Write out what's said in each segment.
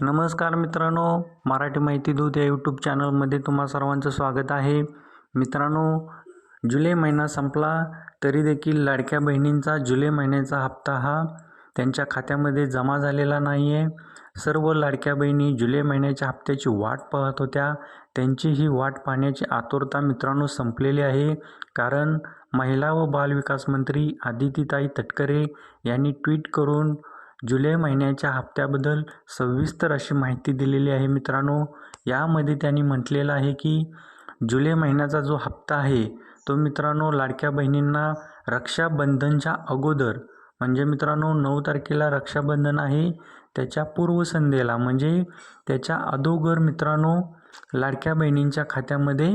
नमस्कार मित्रांनो मराठी माहिती दूत या यूट्यूब चॅनलमध्ये तुम्हा सर्वांचं स्वागत आहे. मित्रांनो जुलै महिना संपला तरी देखील लाडक्या बहिणींचा जुलै महिन्याचा हप्ता हा त्यांच्या खात्यामध्ये जमा झालेला नाही आहे सर्व लाडक्या बहिणी जुलै महिन्याच्या हप्त्याची वाट पाहत होत्या. त्यांची ही वाट पाहण्याची आतुरता मित्रांनो संपलेली आहे. कारण महिला व बालविकास मंत्री आदितीताई तटकरे यांनी ट्विट करून जुलै महिन्याच्या हप्त्याबद्दल सविस्तर अशी माहिती दिलेली आहे मित्रांनो. यामध्ये त्यांनी म्हटलेलं आहे की जुलै महिन्याचा जो हप्ता आहे तो मित्रांनो लाडक्या बहिणींना रक्षाबंधनच्या अगोदर म्हणजे मित्रांनो नऊ तारखेला रक्षाबंधन आहे. त्याच्या पूर्वसंध्येला म्हणजे त्याच्या अदोगर मित्रांनो लाडक्या बहिणींच्या खात्यामध्ये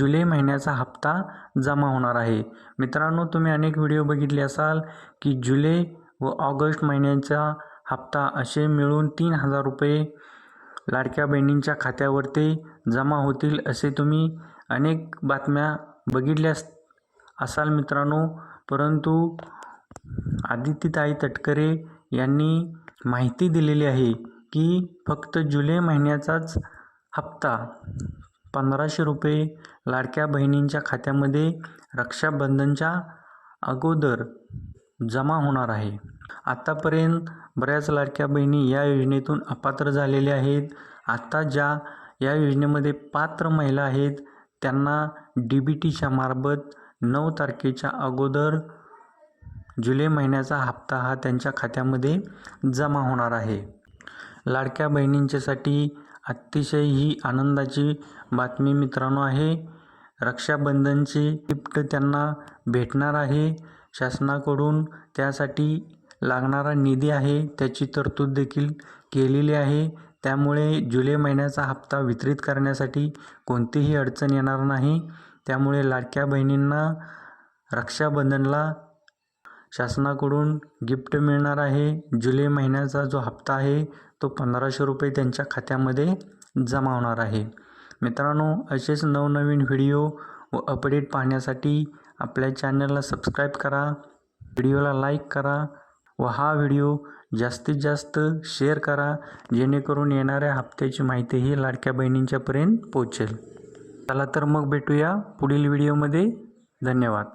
जुलै महिन्याचा हप्ता जमा होणार आहे. मित्रांनो तुम्ही अनेक व्हिडिओ बघितले असाल की जुलै व ऑगस्ट महिन्याचा हप्ता असे मिळून तीन हजार रुपये लाडक्या बहिणींच्या खात्यावरती जमा होतील असे तुम्ही अनेक बातम्या बघितल्यास असाल मित्रांनो. परंतु आदित्यताई तटकरे यांनी माहिती दिलेली आहे की फक्त जुलै महिन्याचाच हप्ता पंधराशे रुपये लाडक्या बहिणींच्या खात्यामध्ये रक्षाबंधनच्या अगोदर जमा होणार आहे. आत्तापर्यंत बऱ्याच लाडक्या बहिणी या योजनेतून अपात्र झालेल्या आहेत. आत्ता ज्या या योजनेमध्ये पात्र महिला आहेत त्यांना डी बी टीच्या मार्फत नऊ तारखेच्या अगोदर जुलै महिन्याचा हप्ता हा त्यांच्या खात्यामध्ये जमा होणार आहे. लाडक्या बहिणींच्यासाठी अतिशय ही आनंदाची बातमी मित्रांनो आहे. रक्षाबंधनची गिफ्ट त्यांना भेटणार आहे. शासनाकडून त्यासाठी लागणारा निधी आहे. त्याची तरतूद देखील केलेली आहे. त्यामुळे जुलै महिन्याचा हप्ता वितरित करण्यासाठी कोणतीही अडचण येणार नाही. त्यामुळे लाडक्या बहिणींना रक्षाबंधनला शासनाकडून गिफ्ट मिळणार आहे. जुलै महिन्याचा जो हप्ता आहे तो पंधराशे रुपये त्यांच्या खात्यामध्ये जमा होणार आहे. मित्रांनो असेच नवनवीन व्हिडिओ व अपडेट पाहण्यासाठी आपल्या चॅनलला सबस्क्राईब करा व्हिडिओला लाईक करा व हा व्हिडिओ जास्तीत जास्त शेअर करा जेणेकरून येणाऱ्या हप्त्याची माहिती ही लाडक्या बहिणींच्यापर्यंत पोहोचेल. चला तर मग भेटूया पुढील व्हिडिओमध्ये. धन्यवाद.